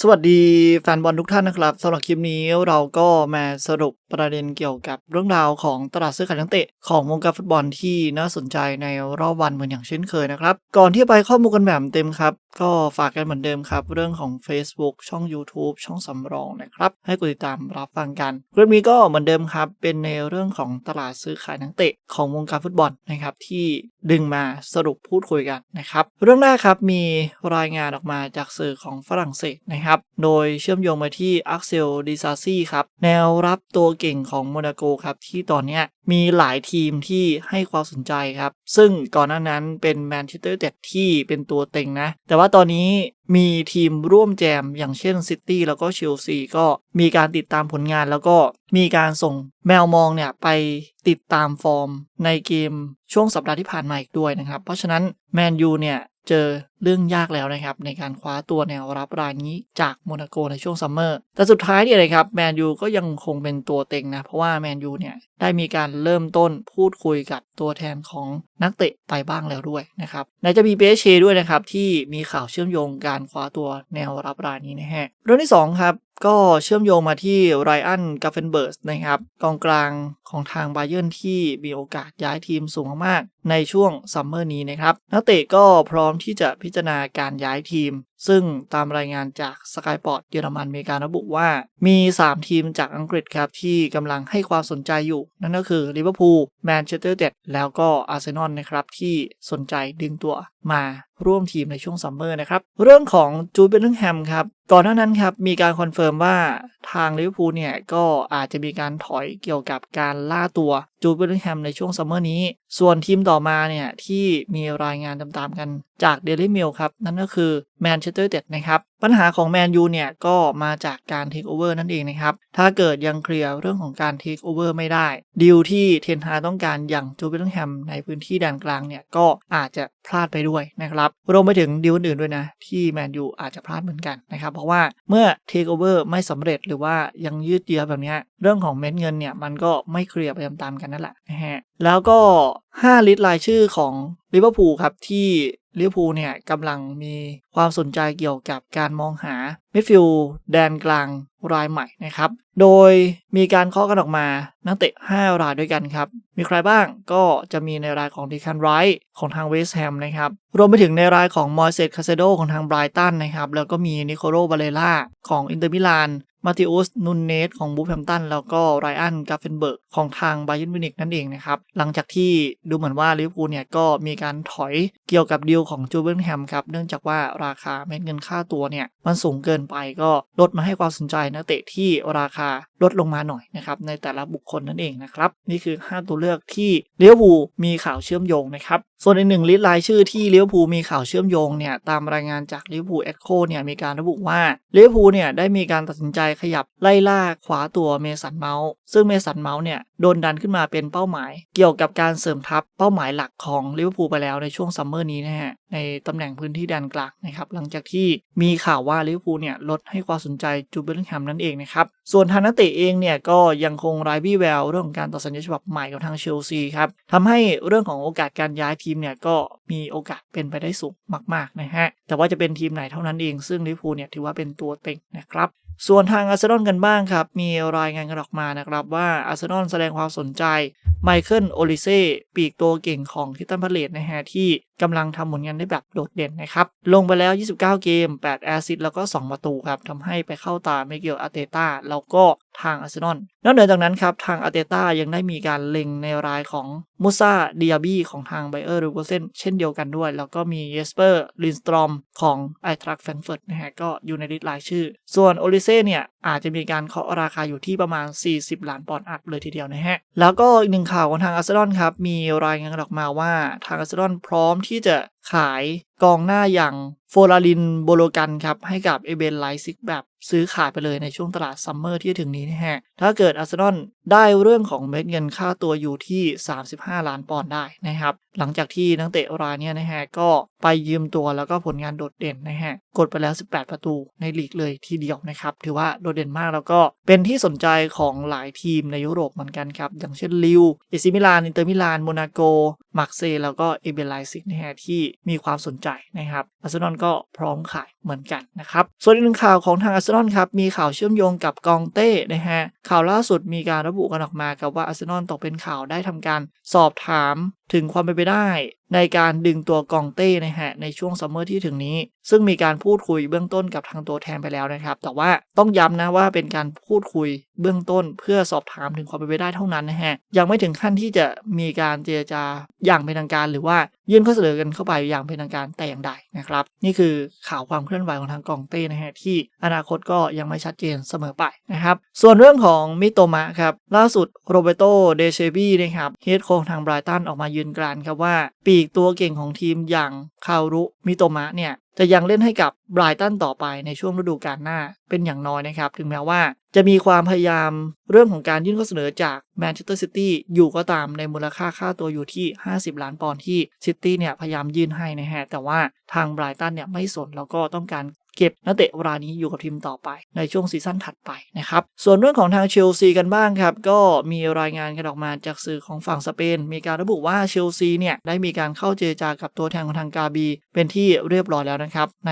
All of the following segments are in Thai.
สวัสดีแฟนบอลทุกท่านนะครับสำหรับคลิปนี้เราก็มาสรุปประเด็นเกี่ยวกับเรื่องราวของตลาดซื้อขายนักเตะ ของวงการฟุตบอลที่น่าสนใจในรอบวันเหมือนอย่างเช่นเคยนะครับ ก่อนที่ไปข้อมูลกันแบบเต็มครับ ก็ฝากกันเหมือนเดิมครับ เรื่องของ Facebook ช่อง YouTube ช่องสำรองนะครับ ให้กดติดตามรับฟังกัน เรื่องนี้ก็เหมือนเดิมครับ เป็นในเรื่องของตลาดซื้อขายนักเตะของวงการฟุตบอลนะครับ ที่ดึงมาสรุปพูดคุยกันนะครับ เรื่องแรกครับมีรายงานออกมาจากสื่อของฝรั่งเศสนะครับ โดยเชื่อมโยงมาที่อักเซลดิซาซี่ครับแนวรับตัวเก่งของโมนาโกครับที่ตอนเนี้ย มีหลายทีมที่ให้ความสนใจครับ ซึ่งก่อนหน้านั้นเป็นแมนเชสเตอร์เต็ดที่เป็นตัวเต็งนะ แต่ว่าตอนนี้มีทีมร่วมแจมอย่างเช่นซิตี้แล้วก็เชลซีก็มีการติดตามผลงานแล้วก็มีการส่งแมวมองเนี่ยไปติดตามฟอร์มในเกมช่วงสัปดาห์ที่ผ่านมาอีกด้วยนะครับ เพราะฉะนั้นแมนยูเนี่ย เจอเรื่องยากแล้วนะครับ ในการคว้าตัวแนวรับรายนี้จากโมนาโกในช่วงซัมเมอร์แต่สุดท้ายเนี่ยนะครับแมนยูก็ยังคงเป็นตัวเต็งนะ เพราะว่าแมนยูเนี่ยได้มีการเริ่มต้นพูดคุยกับตัวแทนของนักเตะไปบ้างแล้วด้วยนะครับไหนจะมีเบเชด้วยนะครับ ที่มีข่าวเชื่อมโยงการคว้าตัวแนวรับรายนี้นะฮะเรื่องที่2ครับ ก็เชื่อมโยงมาที่ไรอันกาเฟนเบิร์สนะครับกองกลางของทางบาเยิร์นที่มีโอกาสย้ายทีมสูงมากในช่วงซัมเมอร์นี้นะครับ นักเตะก็พร้อมที่จะพิจารณาการย้ายทีมซึ่งตามรายงานจากสกายปอร์ตเยอรมันมีการระบุว่ามี 3 ทีมจากอังกฤษครับ ที่กำลังให้ความสนใจอยู่ นั่นก็คือลิเวอร์พูลแมนเชสเตอร์เดดแล้วก็อาร์เซนอลนะครับ ที่สนใจดึงตัวมาร่วมทีมในช่วงซัมเมอร์นะครับ เรื่องของจูดเบลลิงแฮมครับ ก่อนหน้านั้นครับ มีการคอนเฟิร์มว่าทางลิเวอร์พูลเนี่ย ก็อาจจะมีการถอยเกี่ยวกับการล่าตัวจูดเบลลิงแฮมในช่วงซัมเมอร์นี้ ส่วนทีมต่อมาเนี่ยที่มีรายงานตามๆกันจากเดลิมิลครับ นั่นก็คือแมนเชสเตอร์เด็ดนะครับปัญหาของแมนยูเนี่ยก็มาจากการเทคโอเวอร์นั่นเองนะครับ ถ้าเกิดยังเคลียร์เรื่องของการเทคโอเวอร์ไม่ได้ ดีลที่เทนฮาต้องการอย่างจูดเบลลิงแฮมในพื้นที่แดนกลางเนี่ยก็อาจจะพลาดไปด้วยนะครับรวมไปถึงดีลอื่นด้วยนะ ที่แมนยูอาจจะพลาดเหมือนกันนะครับ เพราะว่าเมื่อเทคโอเวอร์ไม่สำเร็จหรือว่ายังยืดเยื้อแบบนี้เรื่องของเม็ดเงินเนี่ยมันก็ไม่เคลียร์ไปตามๆกันนั่นแหละนะฮะแล้วก็ 5 ลิตรรายชื่อของลิเวอร์พูลครับ ที่ลิเวอร์พูลเนี่ยกำลังมีความสนใจเกี่ยวกับการมองหามิดฟิลด์แดนกลางรายใหม่นะครับ โดยมีการเคาะกันออกมานักเตะ 5 รายด้วยกันครับ มีใครบ้างก็จะมีในรายของดิคันไรท์ของทางเวสต์แฮมนะครับ รวมไปถึงในรายของมอยเซตคาเซโดของทางไบรตันนะครับ แล้วก็มีนิโคโลบาเลล่าของอินเตอร์มิลาน มาติอุสนุนเนสของบูแฮมตันแล้วก็ไรอันกาเฟนเบิร์กของทางไบเยนมิวนิกนั่นเองนะครับหลังจากที่ดูเหมือนว่าลิเวอร์พูลเนี่ยก็มีการถอยเกี่ยวกับดีลของจูเบิลแฮมครับเนื่องจากว่าราคาเม็ดเงินค่าตัวเนี่ยมันสูงเกินไปก็ลดมาให้ความสนใจนักเตะที่ราคาลดลงมาหน่อยนะครับในแต่ละบุคคลนั่นเองนะครับนี่คือ 5 ตัวเลือกที่ลิเวอร์พูลมีข่าวเชื่อมโยงนะครับส่วนในหนึ่งลิสต์รายชื่อที่ลิเวอร์พูมีข่าวเชื่อมโยงเนี่ยตามรายงานจากลิเวอร์พูเอ็กโคเนี่ยมีการระบุว่าลิเวอร์พูเนี่ยได้มีการตัดสินใจขยับไล่ล่าขวาตัวเมสันเมาส์ซึ่งเมสันเมาส์เนี่ยโดนดันขึ้นมาเป็นเป้าหมาย เกี่ยวกับการเสริมทัพเป้าหมายหลักของลิเวอร์พูไปแล้วในช่วงซัมเมอร์นี้นะฮะในตำแหน่งพื้นที่แดนกลางนะครับหลังจากที่มีข่าวว่าลิเวอร์พูเนี่ยลดให้ความสนใจจูเบลลิงแฮมนั่นเองนะครับ ส่วนทางนักเตะเองเนี่ยก็ยังคงไร้วี่แววเรื่องของการต่อสัญญาฉบับใหม่กับทางเชลซีครับทำให้เรื่องของโอกาสการย้ายทีมเนี่ยก็มีโอกาสเป็นไปได้สูงมากๆนะฮะแต่ว่าจะเป็นทีมไหนเท่านั้นเอง ซึ่งลิเวอร์พูลเนี่ยถือว่าเป็นตัวเต็งนะครับส่วนทางอาร์เซนอลกันบ้างครับ มีรายงานกันออกมานะครับว่าอาร์เซนอลแสดงความสนใจ ไมเคิลโอลิเซ่ปีกตัวเก่งของทิตันพาเลตนะฮะที่กำลังทำผลงานได้แบบโดดเด่นนะครับ ลงไปแล้ว 29 เกม 8 แอซิสแล้วก็ 2 ประตูครับทำให้ไปเข้าตาเมเกลอาเตต้าแล้วก็ทางอาร์เซนอลนอกเหนือจากนั้นครับ ทางอาเตต้ายังได้มีการเล็งในรายของมูซาเดียบีของทางไบเออร์รูเวเซนเช่นเดียวกันด้วย แล้วก็มีเยสเปอร์ลินสตรอมของไอทรักแฟรงเฟิร์ตนะฮะก็อยู่ในลิสต์รายชื่อ ส่วนโอลิเซ่เนี่ยอาจจะมีการเคาะราคาอยู่ที่ประมาณ 40 ล้านปอนด์อัพเลยทีเดียวนะฮะแล้วก็อีกหนึ่งข่าวข่าวของทางอาร์เซนอลครับมีรายงานออกมาว่าทางอาร์เซนอลพร้อมที่จะ ขายกองหน้าอย่างโฟลารินโบโลกันครับให้กับเอเบนไลซิกแบบซื้อขายไปเลยในช่วงตลาดซัมเมอร์ที่ถึงนี้นะฮะ ถ้าเกิดอาร์เซนอลได้เรื่องของเม็ดเงินค่าตัวอยู่ที่ 35 ล้านปอนด์ได้นะครับ หลังจากที่นักเตะรายนี้นะฮะ ก็ไปยืมตัวแล้วก็ผลงานโดดเด่นนะฮะ กดไปแล้ว 18 ประตูในลีกเลยทีเดียวนะครับ ถือว่าโดดเด่นมากแล้วก็เป็นที่สนใจของหลายทีมในยุโรปเหมือนกันครับ อย่างเช่นลิวเอซิมิลาน อินเตอร์มิลาน โมนาโก มาร์เซแล้วก็เอเบนไลซิกนะฮะที่มีความสนใจนะครับอาร์เซนอลก็พร้อมขายเหมือนกันนะครับ ส่วนอีกหนึ่งข่าวของทางอาร์เซนอลครับ มีข่าวเชื่อมโยงกับกองเต้นะฮะข่าวล่าสุดมีการระบุกันออกมากับว่าอาร์เซนอลตกเป็นข่าวได้ทำการสอบถาม ถึงความเป็นไปได้ ในการดึงตัวกองเต้นะฮะในช่วงซัมเมอร์ที่ถึงนี้ ซึ่งมีการพูดคุยเบื้องต้นกับทางตัวแทนไปแล้วนะครับ แต่ว่าต้องย้ำนะว่าเป็นการพูดคุยเบื้องต้นเพื่อสอบถามถึงความเป็นไปได้เท่านั้นนะฮะยังไม่ถึงขั้นที่จะมีการเจรจาอย่างเป็นทางการหรือว่ายื่นข้อเสนอกันเข้าไปอย่างเป็นทางการแต่อย่างใดนะครับ นี่คือข่าวความเคลื่อนไหวของทางกองเต้นะฮะที่อนาคตก็ยังไม่ชัดเจนเสมอไปนะครับส่วนเรื่องของมิโตมะครับล่าสุดโรเบโตเดเชบีนะครับเฮดโค้ชทางไบรตันออกมายืนกรานครับว่า ปีกตัวเก่งของทีมอย่างคารุมิโตมะเนี่ยจะยังเล่นให้กับไบรตันต่อไปในช่วงฤดูกาลหน้าเป็นอย่างน้อยนะครับ ถึงแม้ว่าจะมีความพยายามเรื่องของการยื่นข้อเสนอจากแมนเชสเตอร์ซิตี้อยู่ก็ตามในมูลค่าค่าตัวอยู่ที่ 50 ล้านปอนด์ที่ซิตี้เนี่ยพยายามยื่นให้นะฮะ แต่ว่าทางไบรตันเนี่ยไม่สนแล้วก็ต้องการ เก็บนักเตะรายนี้อยู่กับทีมต่อไปในช่วงซีซั่นถัดไปนะครับ ส่วนเรื่องของทางเชลซีกันบ้างครับ ก็มีรายงานกันออกมาจากสื่อของฝั่งสเปน มีการระบุว่าเชลซีเนี่ยได้มีการเข้าเจรจากับตัวแทนของทางกาบี เป็นที่เรียบร้อยแล้วนะครับ ใน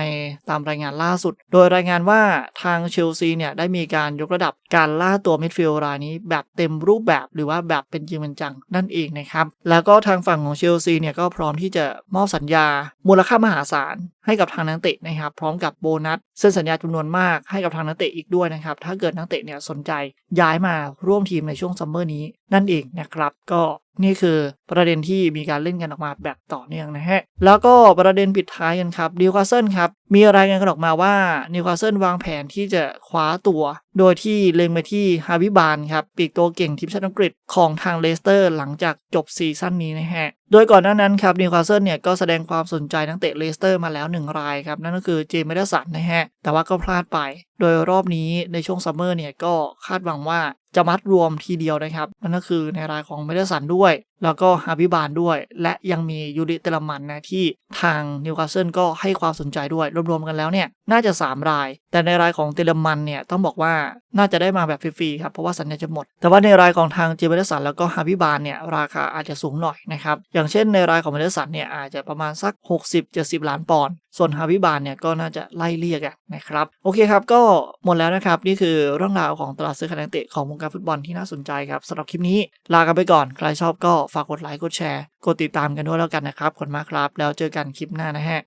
ตามรายงานล่าสุด โดยรายงานว่าทางเชลซีเนี่ยได้มีการยกระดับการล่าตัวมิดฟิลด์รายนี้แบบเต็มรูปแบบหรือว่าแบบเป็นจริงเป็นจังนั่นเองนะครับ แล้วก็ทางฝั่งของเชลซีเนี่ยก็พร้อมที่จะมอบสัญญา มูลค่ามหาศาล ให้กับทางนักเตะนะครับ พร้อมกับโบนัสเส้นสัญญาจำนวนมากให้กับทางนักเตะอีกด้วยนะครับ ถ้าเกิดนักเตะเนี่ยสนใจย้ายมาร่วมทีมในช่วงซัมเมอร์นี้นั่นเองนะครับ ก็ นี่คือประเด็นที่มีการเล่นกันออกมาแบบต่อเนื่องนะฮะ แล้วก็ประเด็นปิดท้ายกันครับนิวคาสเซิลครับ มีรายงานกันออกมาว่านิวคาสเซิลวางแผนที่จะคว้าตัว โดยที่เล็งไปที่ฮาวิบานครับ ปีกตัวเก่งทีมชาติอังกฤษของทางเลสเตอร์หลังจากจบซีซั่นนี้นะฮะ โดยก่อนหน้านั้นครับนิวคาสเซิลเนี่ยก็แสดงความสนใจนักเตะเลสเตอร์มาแล้วหนึ่งรายครับ นั่นก็คือเจมส์เมดสันนะฮะแต่ว่าก็พลาดไปโดยรอบนี้ในช่วงซัมเมอร์เนี่ยก็คาดหวังว่าจะมัดรวมทีเดียวนะครับ นั่นก็คือในรายของเมเดสันด้วยแล้วก็ฮาบิบานด้วย และยังมียูริเตลมันนะที่ทางนิวคาสเซิลก็ให้ความสนใจด้วย รวมๆกันแล้วเนี่ย น่าจะ 3 ราย แต่ในรายของเตลมันเนี่ย ต้องบอกว่าน่าจะได้มาแบบฟรีๆครับ เพราะว่าสัญญาจะหมด แต่ว่าในรายของทางเจมส์เมเดสันแล้วก็ฮาบิบานเนี่ย ราคาอาจจะสูงหน่อยนะครับ อย่างเช่นในรายของเมเดสันเนี่ยอาจจะประมาณสัก 60-70 ล้านปอนด์ส่วนฮาบิบานเนี่ยก็น่าจะไล่เรียกกันนะครับ โอเคครับ ก็หมดแล้วนะครับ นี่คือเรื่องราวของตลาดซื้อขายนักเตะของวงการฟุตบอลที่น่าสนใจครับสำหรับคลิปนี้ลากันไปก่อน ใครชอบก็ฝากกดไลค์กดแชร์ กดติดตามกันด้วยแล้วกันนะครับขอบคุณมากครับ แล้วเจอกันคลิปหน้านะฮะ